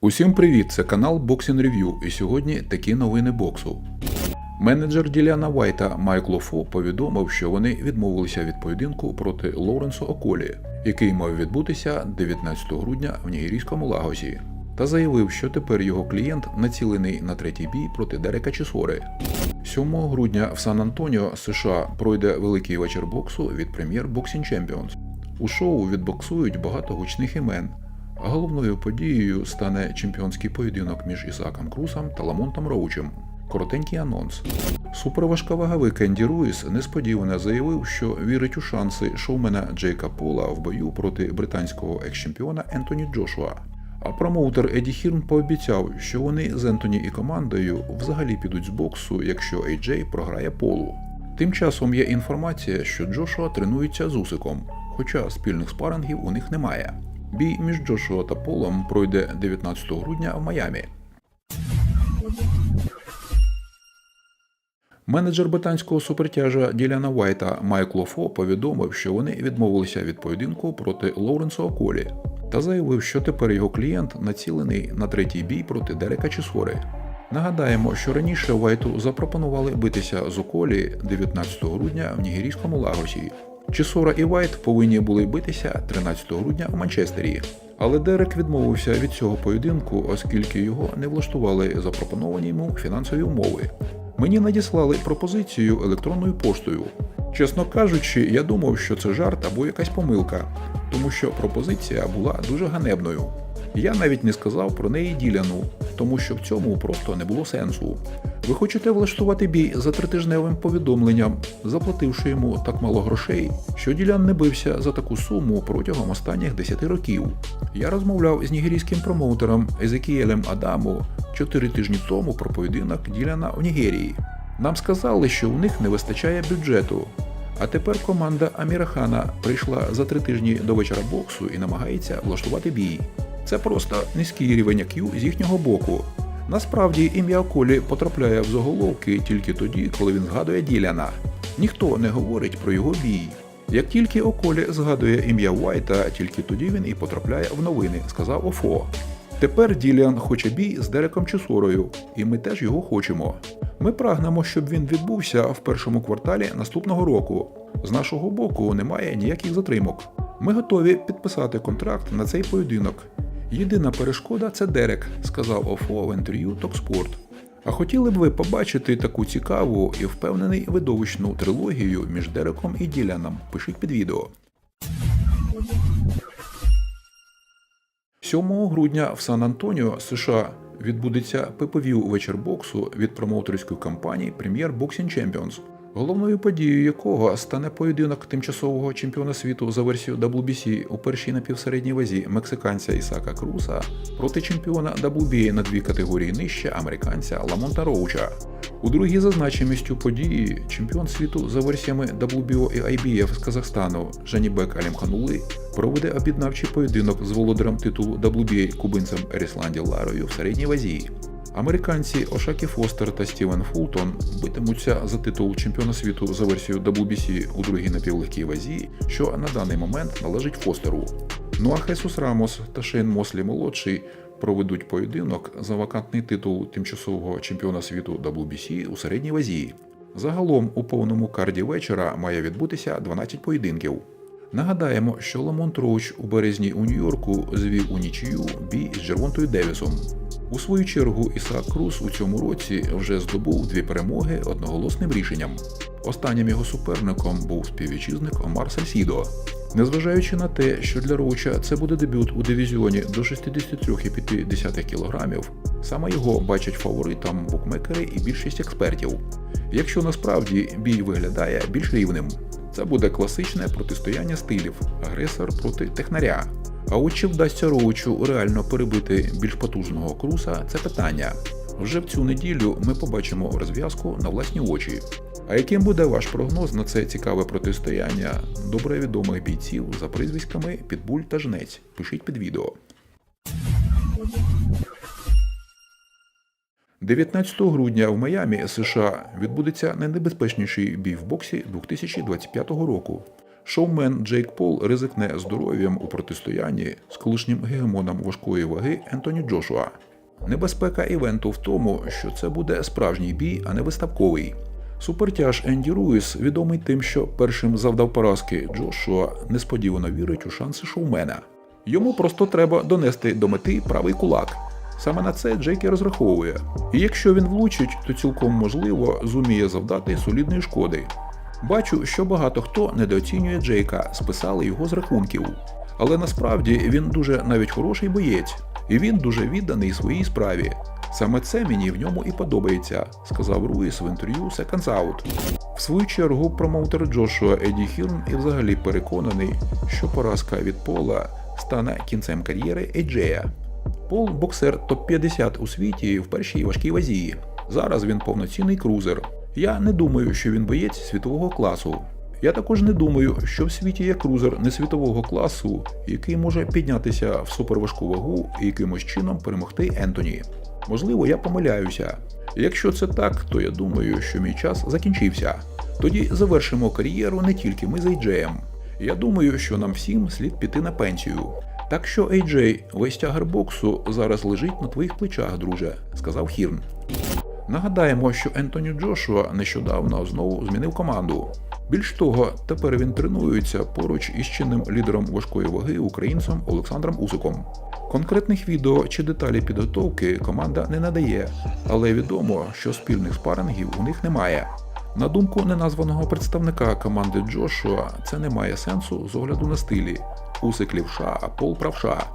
Усім привіт! Це канал Boxing Review і сьогодні такі новини боксу. Менеджер Діляна Вайта Майкло Фо повідомив, що вони відмовилися від поєдинку проти Лоуренсо Околі, який мав відбутися 19 грудня в нігерійському Лагосі, та заявив, що тепер його клієнт націлений на третій бій проти Дерека Чісори. 7 грудня в Сан-Антоніо, США, пройде великий вечір боксу від прем'єр Boxing Champions. У шоу відбоксують багато гучних імен. Головною подією стане чемпіонський поєдинок між Ісаком Крусом та Ламонтом Роучем. Коротенький анонс. Суперважковаговик Енді Руїс несподівано заявив, що вірить у шанси шоумена Джейка Пола в бою проти британського екс-чемпіона Ентоні Джошуа. А промоутер Еді Хірн пообіцяв, що вони з Ентоні і командою взагалі підуть з боксу, якщо AJ програє полу. Тим часом є інформація, що Джошуа тренується з Усиком, хоча спільних спарингів у них немає. Бій між Джошуа та Полом пройде 19 грудня в Майамі. Менеджер британського супертяжа Діляна Вайта Майкло Фо повідомив, що вони відмовилися від поєдинку проти Лоуренсо Околі та заявив, що тепер його клієнт націлений на третій бій проти Дерека Чісори. Нагадаємо, що раніше Вайту запропонували битися з Околі 19 грудня в нігерійському Лагосі. Чісора і Вайт повинні були битися 13 грудня в Манчестері. Але Дерек відмовився від цього поєдинку, оскільки його не влаштували запропоновані йому фінансові умови. Мені надіслали пропозицію електронною поштою. Чесно кажучи, я думав, що це жарт або якась помилка, тому що пропозиція була дуже ганебною. Я навіть не сказав про неї Діляну, тому що в цьому просто не було сенсу. Ви хочете влаштувати бій за тритижневим повідомленням, заплативши йому так мало грошей, що Ділян не бився за таку суму протягом останніх 10 років. Я розмовляв з нігерійським промоутером Езекіелем Адаму 4 тижні тому про поєдинок Діляна в Нігерії. Нам сказали, що у них не вистачає бюджету. А тепер команда Амірахана прийшла за три тижні до вечора боксу і намагається влаштувати бій. Це просто низький рівень IQ з їхнього боку. Насправді ім'я Колі потрапляє в заголовки тільки тоді, коли він згадує Діляна. Ніхто не говорить про його бій. Як тільки Околі згадує ім'я Уайта, тільки тоді він і потрапляє в новини, сказав Офо. Тепер Діліан хоче бій з Дереком Чесорою, і ми теж його хочемо. Ми прагнемо, щоб він відбувся в першому кварталі наступного року. З нашого боку немає ніяких затримок. Ми готові підписати контракт на цей поєдинок. Єдина перешкода це Дерек, сказав Офо в інтерв'ю Токспорт. А хотіли б ви побачити таку цікаву і впевнений видовищну трилогію між Дереком і Діляном? Пишіть під відео. 7 грудня в Сан-Антоніо, США, відбудеться PPV вечір боксу від промоутерської компанії Premier Boxing Champions, головною подією якого стане поєдинок тимчасового чемпіона світу за версією WBC у першій напівсередній вазі мексиканця Ісака Круса проти чемпіона WBA на дві категорії нижче американця Ламонта Роуча. У другій за значимістю події чемпіон світу за версіями WBO і IBF з Казахстану Жанібек Алімханули проведе об'єднавчий поєдинок з володарем титулу WBA кубинцем Ерісланді Ларою в середній вазі. Американці Ошакі Фостер та Стівен Фултон битимуться за титул чемпіона світу за версією WBC у другій напівлегкій вазі, що на даний момент належить Фостеру. Ну а Хесус Рамос та Шейн Мослі молодший проведуть поєдинок за вакантний титул тимчасового чемпіона світу WBC у середній вазі. Загалом у повному карді вечора має відбутися 12 поєдинків. Нагадаємо, що Ламонт Роуч у березні у Нью-Йорку звів у нічию бій з Джервонтою Девісом. У свою чергу Ісаак Круз у цьому році вже здобув дві перемоги одноголосним рішенням. Останнім його суперником був співвітчизник Омар Сальсідо. Незважаючи на те, що для Роуча це буде дебют у дивізіоні до 63,5 кг, саме його бачать фаворитом букмекери і більшість експертів. Якщо насправді бій виглядає більш рівним, це буде класичне протистояння стилів агресор проти технаря. А от чи вдасться Роучу реально перебити більш потужного круса, це питання. Вже в цю неділю ми побачимо розв'язку на власні очі. А яким буде ваш прогноз на це цікаве протистояння добре відомих бійців за прізвиськами Підбуль та Жнець? Пишіть під відео. 19 грудня в Майамі, США, відбудеться найнебезпечніший бій в боксі 2025 року. Шоумен Джейк Пол ризикне здоров'ям у протистоянні з колишнім гегемоном важкої ваги Ентоні Джошуа. Небезпека івенту в тому, що це буде справжній бій, а не виставковий. Супертяж Енді Руїс відомий тим, що першим завдав поразки Джошуа несподівано вірить у шанси шоумена. Йому просто треба донести до мети правий кулак. Саме на це Джейк і розраховує. І якщо він влучить, то цілком можливо зуміє завдати солідної шкоди. Бачу, що багато хто недооцінює Джейка, списали його з рахунків. Але насправді він дуже навіть хороший боєць, і він дуже відданий своїй справі. Саме це мені в ньому і подобається, сказав Руїс в інтерв'ю Seconds Out. В свою чергу промоутер Джошуа Еді Хірн і взагалі переконаний, що поразка від Пола стане кінцем кар'єри Еджея. Пол боксер топ-50 у світі в першій важкій вазі. Зараз він повноцінний крузер. Я не думаю, що він боєць світового класу. Я також не думаю, що в світі є крузер не світового класу, який може піднятися в суперважку вагу і якимось чином перемогти Ентоні. Можливо, я помиляюся. Якщо це так, то я думаю, що мій час закінчився. Тоді завершимо кар'єру не тільки ми з Ейджеєм. Я думаю, що нам всім слід піти на пенсію. Так що, Ейджей, весь тягар боксу зараз лежить на твоїх плечах, друже, сказав Хірн. Нагадаємо, що Ентоні Джошуа нещодавно знову змінив команду. Більш того, тепер він тренується поруч із чинним лідером важкої ваги українцем Олександром Усиком. Конкретних відео чи деталі підготовки команда не надає, але відомо, що спільних спарингів у них немає. На думку неназваного представника команди Джошуа, це не має сенсу з огляду на стилі. Усик лівша, пол правша.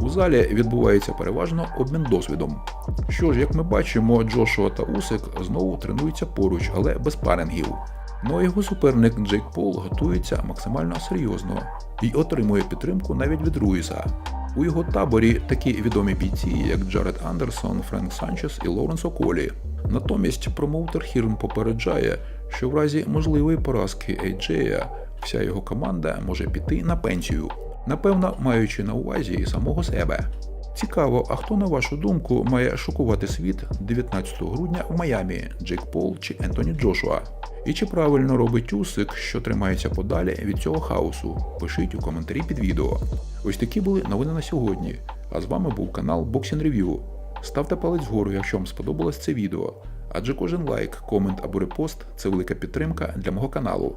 У залі відбувається переважно обмін досвідом. Що ж, як ми бачимо, Джошуа та Усик знову тренуються поруч, але без парингів. Ну а його суперник Джейк Пол готується максимально серйозно і отримує підтримку навіть від Руїса. У його таборі такі відомі бійці, як Джаред Андерсон, Френк Санчес і Лоуренс Околі. Натомість промоутер Хірн попереджає, що в разі можливої поразки Ейджея вся його команда може піти на пенсію, напевно, маючи на увазі і самого себе. Цікаво, а хто, на вашу думку, має шокувати світ 19 грудня в Майамі Джейк Пол чи Ентоні Джошуа? І чи правильно робить Усик, що тримається подалі від цього хаосу? Пишіть у коментарі під відео. Ось такі були новини на сьогодні. А з вами був канал Boxing Review. Ставте палець вгору, якщо вам сподобалось це відео. Адже кожен лайк, комент або репост це велика підтримка для мого каналу.